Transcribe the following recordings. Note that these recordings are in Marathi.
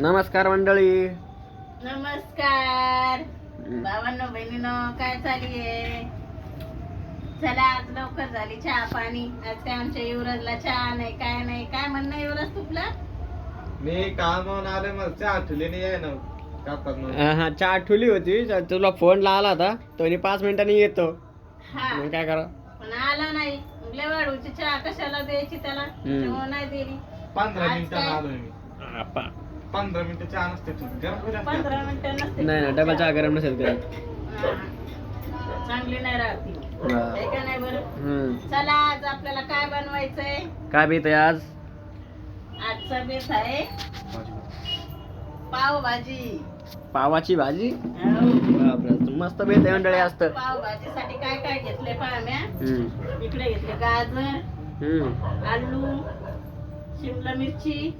नमस्कार मंडळी. नमस्कार. भावांनो बहिणीनो काय चालली आहे चला आज लवकर झाली चहा पाणी. आज काय आमच्या युवराजला चहा नाही काय नाही काय म्हणणं युवराज तुपलं मी कामावून आले मग चहा ठेवली आहे ना. कापात. हा चहा आठवली होती. तर तुला फोन लावला होता. तो म्हणे पाच मिनिटांनी येतो. हा. मग काय करा? पण आला नाही. वाढूची चहा कशाला द्यायची त्याला? नाही दिली. पंधरा आज मिनिटांना काय? आलोय मी. पंधरा मिनिटं चहा नसते ठेवली. गरम करून असते. पंधरा मिनिटं नसते नाही ना डबल चहा गरम नसेल करत. हा. चांगली नाही राहती. हा. आहे का नाही बरं? हम्म. चला आज आपल्याला काय बनवायचंय? काय बीत आहे आज? आजचा बेस आहे पावभाजी. पावाची भाजी? हो. बापरे मस्त बेत आहे मंडळी असत पावभाजीसाठी काय काय घेतलंय पाम्या इकडे घेतले गाजर हम्म. आलू शिमला मिरची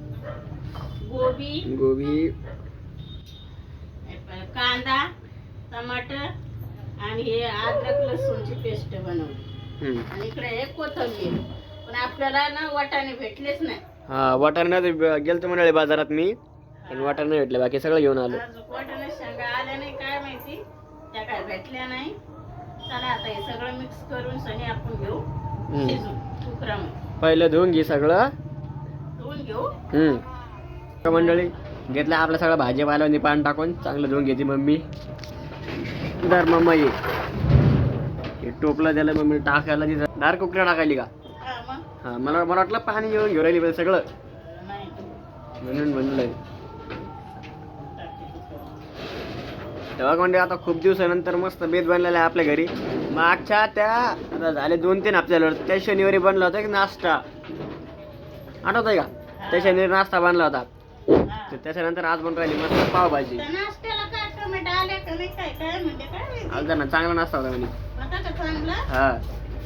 गोबी गोबी कांदा टमाटर आणि हे अद्रक लसूणची पेस्ट बनवली. आणि इकडे हे कोथिंबीर. पण आपल्याला ना वाटाणे भेटलेच नाही. हा वाटाणा गेलतो मंडळी बाजारात मी पण वाटाणा नाही भेटले बाकी सगळं घेऊन आलो. वाटाणे शेंगा आल्या नाही काय माहिती? त्या काय भेटल्या नाही. चला आता हे सगळं मिक्स करून सनी आपण घेऊ. हम्म. शिजून कुकरामध्ये पहिलं धुवून घे सगळं. धुवून घेऊ. मंडळी घेतलं आपलं सगळं भाजीपाल्यावर पाणी टाकून चांगलं धुवून घेते मम्मी. दर मम्मा ये. टोपलं त्याला मम्मी टाकायला तिथं डार्क कुकऱ्या टाकायली का? हा हा मला मला वाटलं पाणी येऊन घेऊन राहिली पाहिजे सगळं. नाही. म्हणून म्हणलं. तेव्हा म्हणजे आता खूप दिवसानंतर मस्त बेत बनलेला आहे आपल्या घरी. मागच्या त्या आता झाले दोन तीन हप्त्यावर त्या शनिवारी बनला होता एक नाश्ता. आठवत आहे का? त्या शनिवारी नाश्ता बनला होता. तर त्याच्यानंतर आज बनून राहिली मस्त पावभाजी. त्या नाश्त्याला काय टोमॅटो आले का नाही काय काय म्हणते काय? माहिती आज ना चांगला नाश्ता होता म्हणे. का चांगला? हा.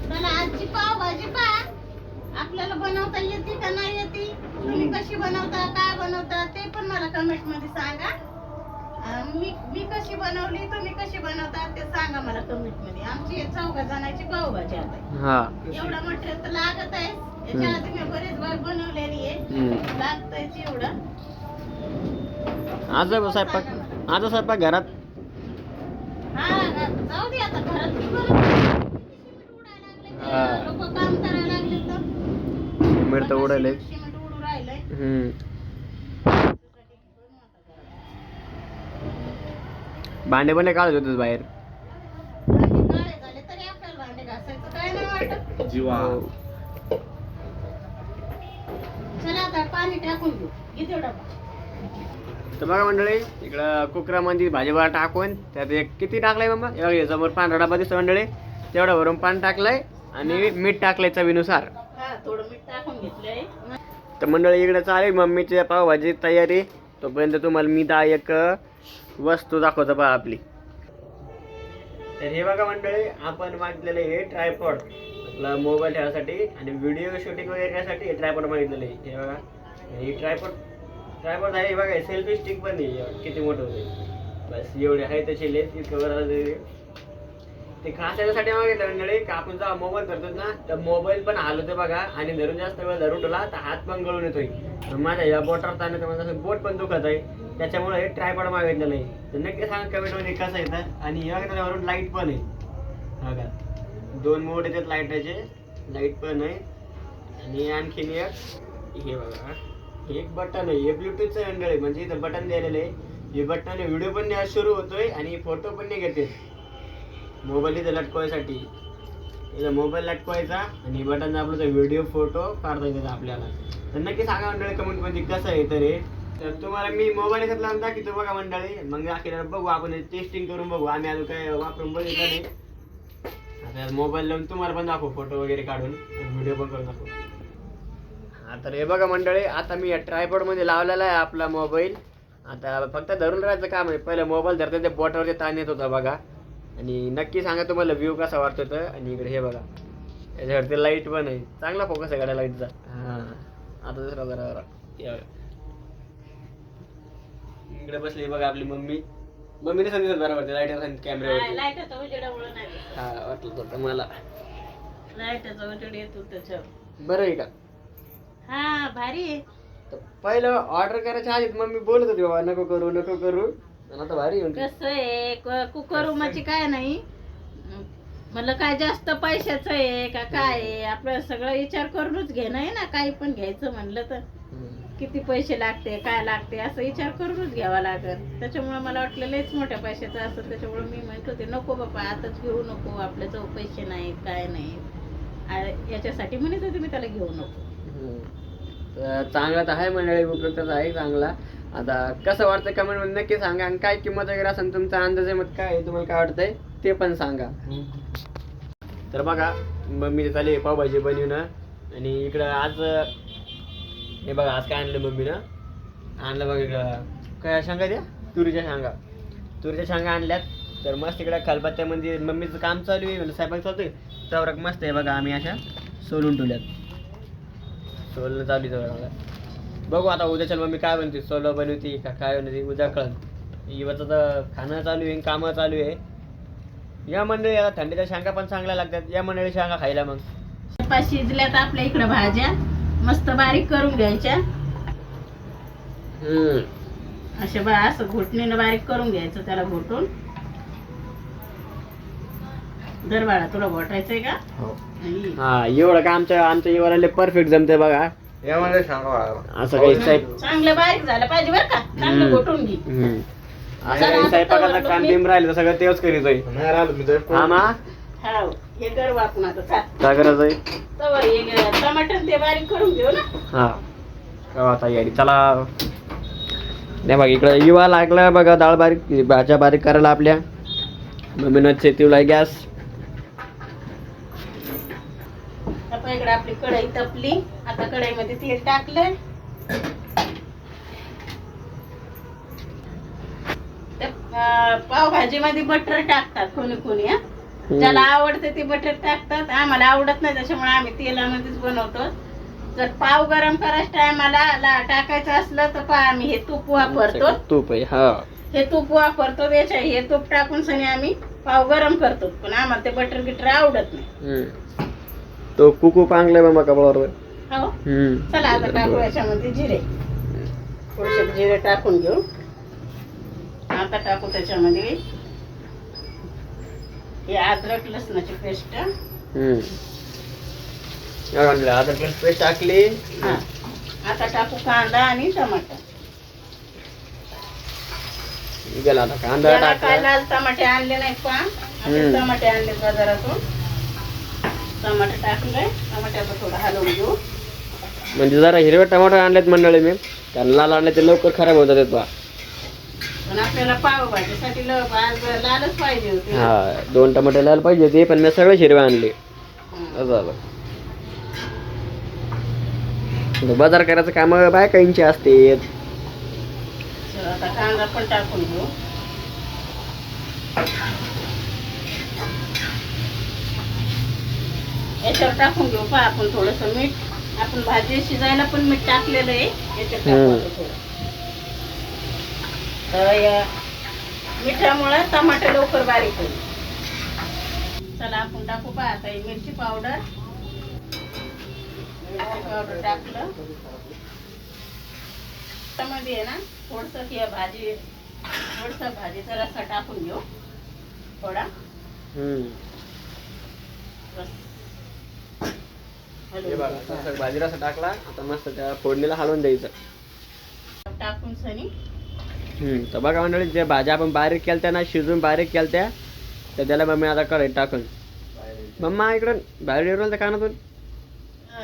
चला आजची पावभाजी पा आपल्याला बनवता येते का नाही येते? तुम्ही कशी बनवता काय बनवता ते पण मला कमेंटमध्ये सांगा. अं, मी मी कशी बनवली तुम्ही कशी बनवता ते सांगा मला कमेंटमध्ये आमची हे चौघा जणांची पावभाजी आता. हा. एवढं मटेरियल तर लागत आहे याच्या. आधी मी बरेच वेळ बनवलेली आहे. हम्म. लागतंय एवढं. आज स्वयंपाक. आज स्वयंपाक घरात. हा जाऊ दे आता. घरात मी बनवते. हा. लोक काम करायला लागले तर? सिमेंट तर उडले सिमेंट उडू राहिलंय हम्म. भांडे पण काढत होतेस बाहेर. भांडे काळे झाले तरी आपल्याला भांडे घासायचं काय नाही वाटत. जीवा. हो. चला आता पाणी टाकून घेऊ. तर बघा मंडळी इकडं कुकरामध्ये भाजीपाला टाकून त्यात एक किती टाकलंय मम्मा हे हे समोर पांढरा डबा दिसतो मंडळी. तेवढं भरून पाणी टाकलंय आणि मीठ टाकलंय चवीनुसार. हा थोडं मीठ टाकून घेतलंय. तर मंडळी इकडे चालेल मम्मीची पावभाजी तयारी. तोपर्यंत तुम्हाला मी दा एक वस्तू दाखवतो पहा आपली. तर हे बघा मंडळी आपण मागितलेलं हे ट्रायपॉड आपला मोबाईल ठेवायसाठी आणि व्हिडिओ शूटिंग वगैरे करण्यासाठी हे ट्रायपॉड मागितलेलं आहे. हे बघा हे ट्रायपॉड ट्रायपॉड आहे बघा सेल्फी स्टिक पण नाही किती मोठं होते बस एवढे आहे तसे लेस इतकं ते खास याच्यासाठी मागितलं मंडळी का आपण जेव्हा मोबाईल करतो ना तर मोबाईल पण हलवतो बघा. आणि धरून जास्त वेळ धरून ठेवला तर हात पण गळून येतोय. माझ्या या बोटावर ताण तर माझं बोट पण दुखत आहे. त्याच्यामुळे हे ट्रायपॉड मागितलं नाही. तर नक्की सांगा कमेंटमध्ये कसं येतं आणि हे त्याच्यावरून लाइट पण आहे. हा का दोन मोड येतात लाईटाचे लाइट पण आहे. आणि आणखीन एक हे बघा. एक बटन आहे. हे ब्लूटूथचं हँडल आहे. म्हणजे इथं बटन दिलेलं आहे. हे बटन व्हिडिओ पण न्यायला सुरू होतोय आणि फोटो पण नाही घेते मोबाईल इथं लटकवायसाठी. इथं मोबाईल लटकवायचा आणि बटन दाबलं तर व्हिडिओ फोटो काढता येतात आपल्याला. तर नक्की सांगा मंडळी कमेंटमध्ये कसं आहे तर हे तर तुम्हाला मी मोबाईल घेतला की तू बघा मंडळी. मग अखेर बघू आपण टेस्टिंग करून बघू. आम्ही अजून काय वापरून बघितलं नाही. आता मोबाईल लावून तुम्हाला पण दाखवू फोटो वगैरे काढून. व्हिडिओ पण करून दाखवू. तर हे बघा मंडळी आता मी ट्रायपॉडमध्ये लावलेला आहे आपला मोबाईल आता फक्त धरून राहायचं काम आहे. पहिलं मोबाईल धरता ते बोटावरती ताण येत होता बघा. आणि नक्की सांगा तुम्हाला व्ह्यू कसा वाटतो तर आणि इकडे हे बघा. याच्यावरती लाइट पण आहे. चांगला फोकस आहे गाड्या लाईटचा हा. आता दुसरा जरा हे. इकडे बसली बघा आपली मम्मी. मम्मीने सांगितलं बरोबर लाइट उजेडामुळे नाही हा वाटलं होतं मला. त्याच्यावर बरं आहे का? हा भारी आहे. तर पहिलं ऑर्डर करायच्या आधीच मम्मी बोलत होती बाबा नको करू नको करू. आणि आता भारी येऊन कसं आहे क- कुकर रुमाची काय नाही? म्हणलं काय जास्त पैशाचं आहे का काय आहे? आपलं सगळं विचार करूनच घेणं आहे ना काही पण घ्यायचं म्हणलं तर. किती पैसे लागते काय लागते असं विचार करूनच घ्यावा लागेल. त्याच्यामुळे मला वाटलं लयच मोठ्या पैशाचं असं त्याच्यामुळे मी म्हणत होते नको बाबा आताच घेऊ नको आपल्याजवळ पैसे नाहीत काय नाहीत. आ- याच्यासाठी म्हणत होते मी त्याला घेऊ नको. चांगला तर आहे मंडळी उपयुक्तच आहे चांगला. आता कसं वाटतं कमेंटमध्ये नक्की सांगा. आणि काय किंमत वगैरे असेल तुमचा अंदाजे मत काय तुम्हाला काय वाटतंय ते पण सांगा. तर बघा मम्मी चालली पावभाजी बनवणं. आणि इकडं आज हे बघा आज काय आणलं मम्मीनं? आणलं बघा इकडं. काय शेंगा द्या तुरीच्या शेंगा. तुरीच्या शेंगा आणल्यात. तर मस्त इकडं खलबत्त्यामध्ये मम्मीचं काम चालू आहे म्हणजे स्वयंपाक चालू आहे. तर मस्त आहे बघा आम्ही अशा सोलून ठेवल्यात. सोलणं चालू आहे तेवढं बघा. आता उद्याच्या मम्मी काय बनते सोलं बनवते का काय बनवते उद्या कळन. इवाचं तर खाणं चालू आहे कामं चालू आहे. या मंडळी आता थंडीच्या शेंगा पण चांगल्या लागतात. या मंडळी शेंगा खायला मग. शिजल्यात आपल्या इकडं भाज्या. मस्त बारीक करून घ्यायच्या. अशा बा असं घोटणीनं बारीक करून घ्यायचं त्याला घोटून. तुला घोटायचंय का? हो. हा एवढं का आमच्या आमच्या परफेक्ट जमते बघा. यामध्ये सांगा बाळा. असं काही साहेब चांगलं बारीक झालं पाहिजे बरं का. चांगलं हम्म. घे. हम्म. असं चला, काही स्वयंपाकाचं काम बिम राहिलं तर सगळं तेच करीत आहे. नाही राहिलं मी तर हा मा? हा हे कर वापरून आता चाल. काय करायचं आहे? तवर हे टमाटर ते बारीक करून घेऊ ना. हा. कवा तयारी चला. नाही बघ इकडे युवा लागला बघा डाळ बारीक भाज्या बारीक करायला आपल्या. मम्मीनं शेतीला गॅस आता इकडे आपली कढई तपली. आता कढईमध्ये तेल टाकलं त्या, अं, पावभाजीमध्ये बटर टाकतात कोणी कोणी हा? ज्याला आवडते ते बटर टाकतात. आम्हाला आवडत नाही त्याच्यामुळे आम्ही तेलामध्येच बनवतो. जर पाव गरम करायच्या टायमाला ला टाकायचं असलं तर पा आम्ही हे तूप वापरतो. तूप हा. तूप वापरतो त्याच्या हे तूप टाकून सनी आम्ही पाव गरम करतो. पण आम्हाला ते बटर गिटर आवडत नाही. तो कुकू पांगलाय मग कपाळावर हो? हम्म. चला आता टाकू याच्यामध्ये जिरे. थोडेसे जिरे टाकून घेऊ. आता टाकू त्याच्यामध्ये. हे अद्रक लसणाची पेस्ट. हम्म. या म्हणलं, आता पेस्ट टाकली. हा. आता टाकू कांदा आणि टमाटर. गेला आता कांदा काय टाकला. लाल टमाटे आणले असे हम्म. टमाटे आणले बाजारातून. थोडं हलवून घेऊ. म्हणजे जरा हिरवे टमाटर आणलेत मंडळी मी. कारण लाल आणले ते लवकर खराब होतात येत बा. पण आपल्याला पावभाजीसाठी ल- आज लालच पाहिजे होते. हा दोन टमाटे लाल पाहिजे ते पण मी सगळे हिरवे आणले. असं झालं. आता बाजार करायचं काम बायकांची असते तर आता कांदा पण टाकून घेऊ. याच्यावर टाकून घेऊ पहा आपण थोडस मीठ. आपण भाजी शिजायला पण मीठ टाकलेलं आहे. याच्यात. तर मिठामुळे टमाटर लवकर बारीक होईल. चला आपण टाकू पहा आता ही मिरची पावडर. मिरची पावडर टाकलं. त्यामध्ये आहे ना थोडस किंवा भाजी थोडस भाजीचा रस्सा टाकून घेऊ. थोडा. हम्म. हे बघा, रसा टाकला आता मस्त त्या फोडणीला हलवून द्यायचं. टाकून सनी. हम्म, तर बघा मंडळी जे भाज्या आपण बारीक केलत्या ना शिजून बारीक केलत्या तर त्याला मम्मी आता कढईत टाकून. मम्मा इकडं बाहेर येऊन त्या कानातून?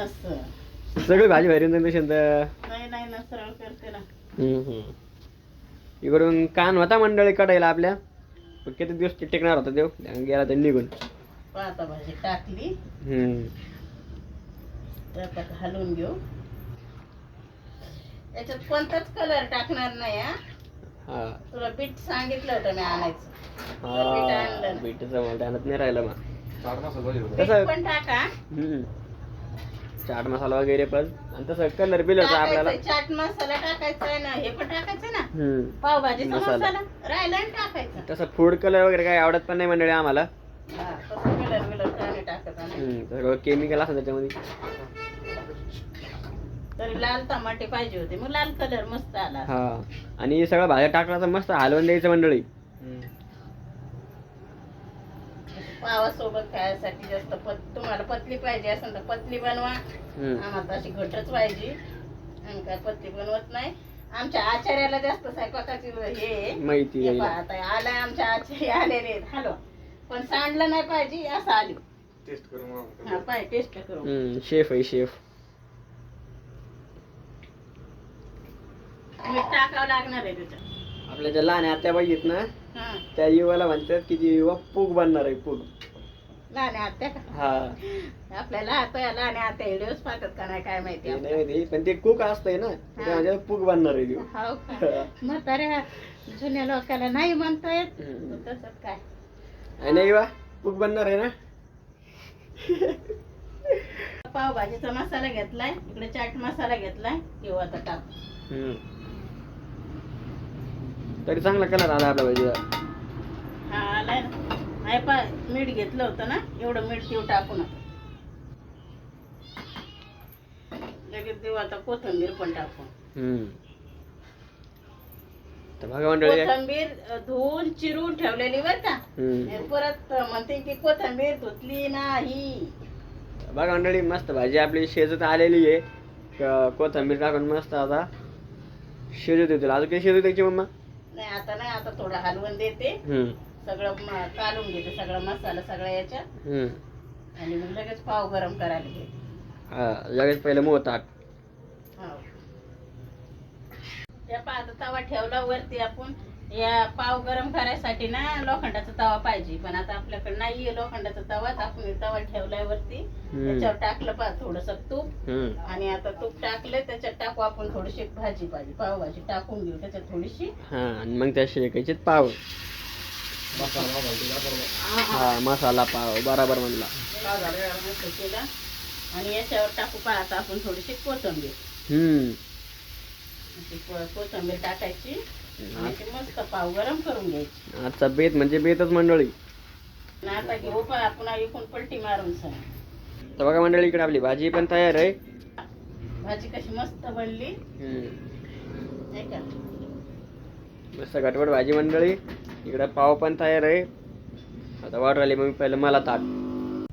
असं. सगळी भाजी बाहेर येऊन तर नाही नाही ना सरळ करते ना. हम्म, हम्म. इकडून कान होता मंडळी कढईला आपल्या. पण किती दिवस टिकणार होता देव? गेला तर निघून. भाजी टाकली. हम्म. आता हलवून घेऊ. याच्यात कोणताच कलर टाकणार नाही हा. हा. तुला बीट सांगितलं होतं मी आणायचं. तर हा आणलं. बीटचं मला ध्यानात नाही राहिलं मग. पण टाका. हम्म. चाट मसाला वगैरे पण. आणि तसं कलर बिलर आपल्याला टाकायचं चाट मसाला टाकायचा आहे ना हे पण टाकायचं ना? हम्म. पावभाजीचा मसाला. मसाला. राहिला आणि टाकायचा. तसं फूड कलर वगैरे काही आवडत पण नाही मंडळी आम्हाला. हा, तसं कलर बिलर काय नाही टाकायचा नाही हम्म, सगळं केमिकल असतं त्याच्यामध्ये. तरी लाल टमाटे पाहिजे होते. मग लाल कलर मस्त आला. हा. आणि सगळं भाज्या टाकला तर मस्त हलवून द्यायचं मंडळी. पावासोबत खायसाठी जास्त पत तुम्हाला पतली पाहिजे असेल तर पतली बनवा. आम्हाला तशी घटच पाहिजे. आम्ही काय पतली बनवत नाही. आमच्या आचार्याला जास्त स्वयंपाकाची हे आहे. माहिती हे आहे. पहा, आता आलाय आमच्या आचार्य आलेले आहेत. हॅलो. पण सांडलं नाही पाहिजे असं आली. टेस्ट करू हा पाय टेस्ट करू शेफ आहे शेफ मीठ टाकावं लागणार आहे त्याच्यात आपल्या ज्या लहान आत्या पाहिजेत ना हा. त्या युवाला म्हणतात की ती युवा पूग बनणार आहे पूग. लहान आत्या? हा. आपल्याला आता लहान आत्या पाहतात का नाही काय माहिती ते आपल्याला. नाही माहिती पण ते कुक असतंय ना पूग बनणार आहे ती. हो का? म्हाताऱ्या जुन्या लोकांना नाही म्हणता येत. हम्म. तसंच काय? आहे ना युवा पूग बनणार आहे ना. पावभाजीचा मसाला घेतलाय इकडे चाट मसाला घेतलाय किंवा आता टाक. हम्म. तरी चांगला कलर आला आपल्या भाजीला हा आलाय ना. आहे पा मीठ घेतलं होतं ना एवढं मीठ देऊ टाकून. लगेच देऊ आता कोथंबीर पण टाकू. हम्म. तर बघा मंडळी. कोथंबीर अ, धुवून चिरून ठेवलेली बर का. हम्म. परत म्हणते की कोथंबीर धुतली नाही. बघा मंडळी मस्त भाजी आपली शेजत आलेली आहे. क- कोथिंबीर टाकून मस्त आता शिजू देतील अजून काही शिजू द्यायची मम्मा? नाही आता नाही आता थोडं हलवून देते हम्म. सगळं म- काढून घेते सगळा मसाला सगळा याच्यात हम्म. आणि मग लगेच पाव गरम करायला घेते हा लगेच पहिले मोह हो. त्या पा आता तवा ठेवला वरती आपण या पाव गरम करायसाठी ना लोखंडाचा तवा पाहिजे. पण आता आपल्याकडे नाहीये लोखंडाचा तवा तर आपण हे तवा ठेवलाय वरती. त्याच्यावर टाकलं पा थोडस तूप. हम्म. आणि आता तूप टाकलं त्याच्यात टाकू आपण थोडीशी भाजी पाहिजे. पावभाजी टाकून घेऊ त्याच्यात थोडीशी. हा आणि मग त्या शेकायचे पाव? हा मसाला पाव बराबर म्हणला. केला. आणि याच्यावर टाकू पा आता आपण थोडीशी कोथिंबीर. कोथिंबीर टाकायची. मस्त पाव गरम करून घ्यायची. आजचा बेत म्हणजे बेतच मंडळी. आणि आता घेऊ पा आपण इकून पलटी मारून तर बघा मंडळी इकडे आपली भाजी पण तयार आहे. भाजी कशी मस्त बनली. हम्म. नाही का? मस्त घटवट भाजी मंडळी. इकडे पाव पण तयार आहे. आता वाटर आली मम्मी पहिलं मला ताट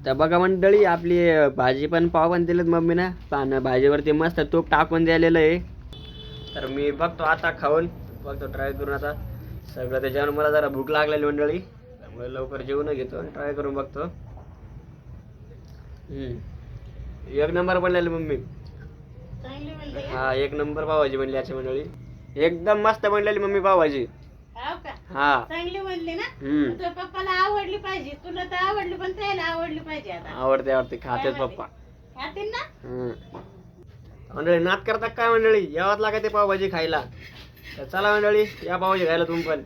तर बघा मंडळी आपली अं, भाजी पण पाव पण दिलेत मम्मीनं पान भाजीवरती मस्त तूप टाकून द्यालेलं आहे. तर मी बघतो आता खाऊन. बघतो ट्राय करून आता सगळं त्याच्यावर मला जरा भूक लागलेली मंडळी. त्यामुळे लवकर जेवण घेतो आणि ट्राय करून बघतो. एक नंबर बनलेली मम्मी? हा एक नंबर पावभाजी बनली याची मंडळी. एकदम मस्त बनलेली मम्मी पावभाजी हो हा. चांगली बनली ना? पप्पाला आवडली पाहिजे. तुला तर आवडली पण त्याला आवडली पाहिजे आता. आवडते आवडते. खातेच काय पप्पा. खातील ना. मंडळी नात करतात काय मंडळी? यावाच लागायचे पावभाजी खायला. चला मंडळी या पावभाजी घ्यायला तुम्ही पण.